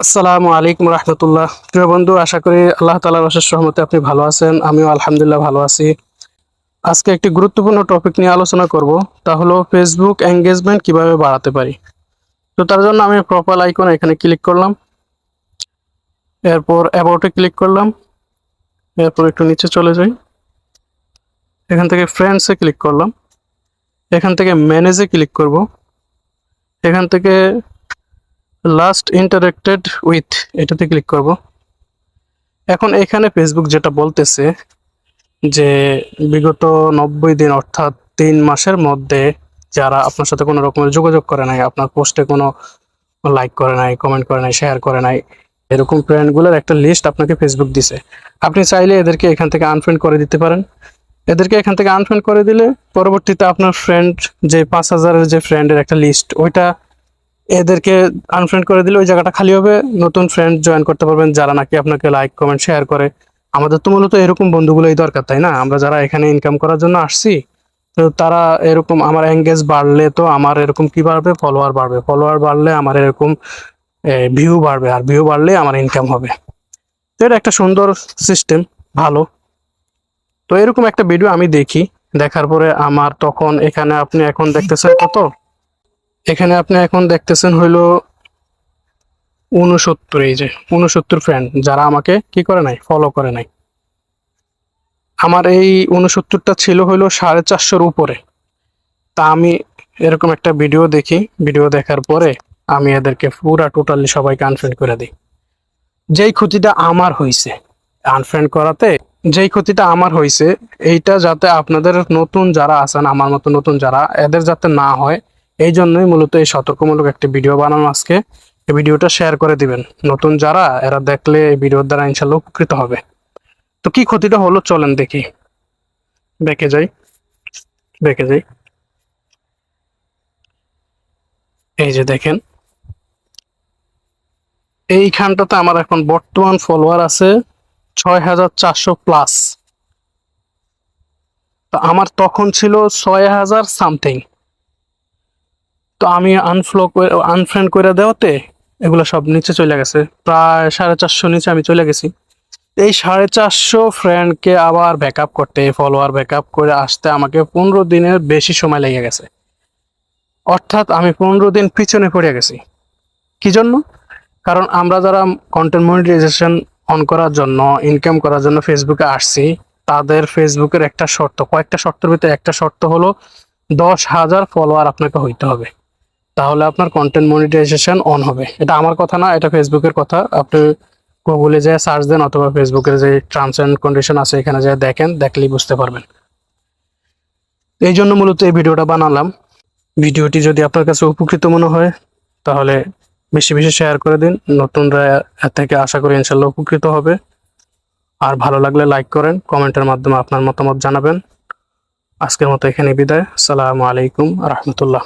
আসসালামু আলাইকুম রহমতুল্লাহ। প্রিয় বন্ধু, আশা করি আল্লাহ তালার অশেষ রহমতে আপনি ভালো আছেন। আমিও আলহামদুলিল্লাহ ভালো আছি। আজকে একটি গুরুত্বপূর্ণ টপিক নিয়ে আলোচনা করব, তা হলো ফেসবুক এঙ্গেজমেন্ট কীভাবে বাড়াতে পারি। তো তার জন্য আমি প্রোফাইল আইকন এখানে ক্লিক করলাম। এরপর অ্যাবাউটে ক্লিক করলাম। এরপর একটু নিচে চলে যাই। এখান থেকে ফ্রেন্ডসে ক্লিক করলাম। এখান থেকে ম্যানেজে ক্লিক করব। এখান থেকে লাস্ট ইন্টারেক্টেড উইথ এটাতে ক্লিক করব। এখন এখানে ফেসবুক যেটা বলতেছে যে বিগত নব্বই দিন অর্থাৎ তিন মাসের মধ্যে যারা আপনার সাথে কোনো রকমের যোগাযোগ করে নাই, আপনার পোস্টে কোনো লাইক করে নাই কমেন্ট করে নাই শেয়ার করে নাই, এরকম ফ্রেন্ডগুলোর একটা লিস্ট আপনাকে ফেসবুক দিছে। আপনি চাইলে এদেরকে এখান থেকে আনফ্রেন্ড করে দিতে পারেন। এদেরকে এখান থেকে আনফ্রেন্ড করে দিলে পরবর্তীতে আপনার ফ্রেন্ড যে পাঁচ হাজারের যে ফ্রেন্ডের একটা লিস্ট ওইটা এদেরকে আনফ্রেন্ড করে দিলে ওই জায়গাটা খালি হবে, নতুন ফ্রেন্ড জয়েন করতে পারবেন যারা নাকি আপনাকে লাইক কমেন্ট শেয়ার করে। আমাদের তো মূলত এরকম বন্ধুগুলোই দরকার, তাই না? আমরা যারা এখানে ইনকাম করার জন্য আসছি, তো তারা এরকম আমার এঙ্গেজ বাড়লে তো আমার এরকম কি বাড়বে? ফলোয়ার বাড়বে। ফলোয়ার বাড়লে আমার এরকম ভিউ বাড়বে। আর ভিউ বাড়লে আমার ইনকাম হবে। তো এটা একটা সুন্দর সিস্টেম ভালো। তো এরকম একটা ভিডিও আমি দেখি, দেখার পরে আমার তখন এখানে আপনি এখন দেখতেছেন কত? এখানে আপনি এখন দেখতেছেন হইল উনসত্তর এই যে উনসত্তর ফ্রেন্ড যারা আমাকে কি করে নাই? ফলো করে নাই। আমার এই উনসত্তরটা ছিল হইল সাড়ে চারশোর উপরে। তা আমি এরকম একটা ভিডিও দেখি। ভিডিও দেখার পরে আমি এদেরকে পুরা টোটালি সবাইকে আনফ্রেন্ড করে দিই। যেই ক্ষতিটা আমার হয়েছে আনফ্রেন্ড করাতে যেই ক্ষতিটা আমার হয়েছে এইটা যাতে আপনাদের নতুন যারা আছেন, আমার মতো নতুন যারা, এদের যাতে না হয় এই জন্যই মূলত এই সতর্কমূলক একটি ভিডিও বানানো আজকে। এই ভিডিওটা শেয়ার করে দিবেন। নতুন যারা, এরা দেখলে এই ভিডিওর দ্বারা ইনশাল্লাহ উপকৃত হবে। তো কি ক্ষতিটা হলো চলেন দেখি। দেখে যাই। দেখে যাই। এই যে দেখেন। এইখানটাতে আমার এখন বর্তমান ফলোয়ার আছে ছয় হাজার চারশো প্লাস তো আমার তখন ছিল ছয় হাজার সামথিং তো আমি আনফ্লো আনফ্রেন্ড করে দেওয়াতে এগুলো সব নিচে চলে গেছে। প্রায় সাড়ে চারশো নিচে আমি চলে গেছি। এই সাড়ে চারশো ফ্রেন্ডকে আবার ব্যাকআপ করতে ফলোয়ার ব্যাকআপ করে আসতে আমাকে পনেরো দিনের বেশি সময় লেগে গেছে। অর্থাৎ আমি পনেরো দিন পিছনে পড়ে গেছি। কি জন্য? কারণ আমরা যারা কন্টেন্ট মনিটাইজেশন অন করার জন্য ইনকাম করার জন্য ফেসবুকে আসছি, তাদের ফেসবুকের একটা শর্ত, কয়েকটা শর্তের ভিতরে একটা শর্ত হলো দশ হাজার ফলোয়ার আপনাকে হইতে হবে। তাহলে আপনার কন্টেন্ট মনিটাইজেশন অন হবে। এটা আমার কথা না, এটা ফেসবুকের কথা। আপনি গুগলে যে সার্চ দেন অথবা ফেসবুকের যে টার্মস অ্যান্ড কন্ডিশন আছে, এখানে যে দেখেন, দেখলেই বুঝতে পারবেন। এই জন্য মূলত এই ভিডিওটা বানালাম। ভিডিওটি যদি আপনার কাছে উপকৃত মনে হয়, তাহলে বেশি বেশি শেয়ার করে দিন। নতুনরা থেকে আশা করি ইনশাল্লাহ উপকৃত হবে। আর ভালো লাগলে লাইক করেন, কমেন্টের মাধ্যমে আপনার মতামত জানাবেন। আজকের মতো এখানে বিদায়। আসসালামু আলাইকুম রহমতুল্লাহ।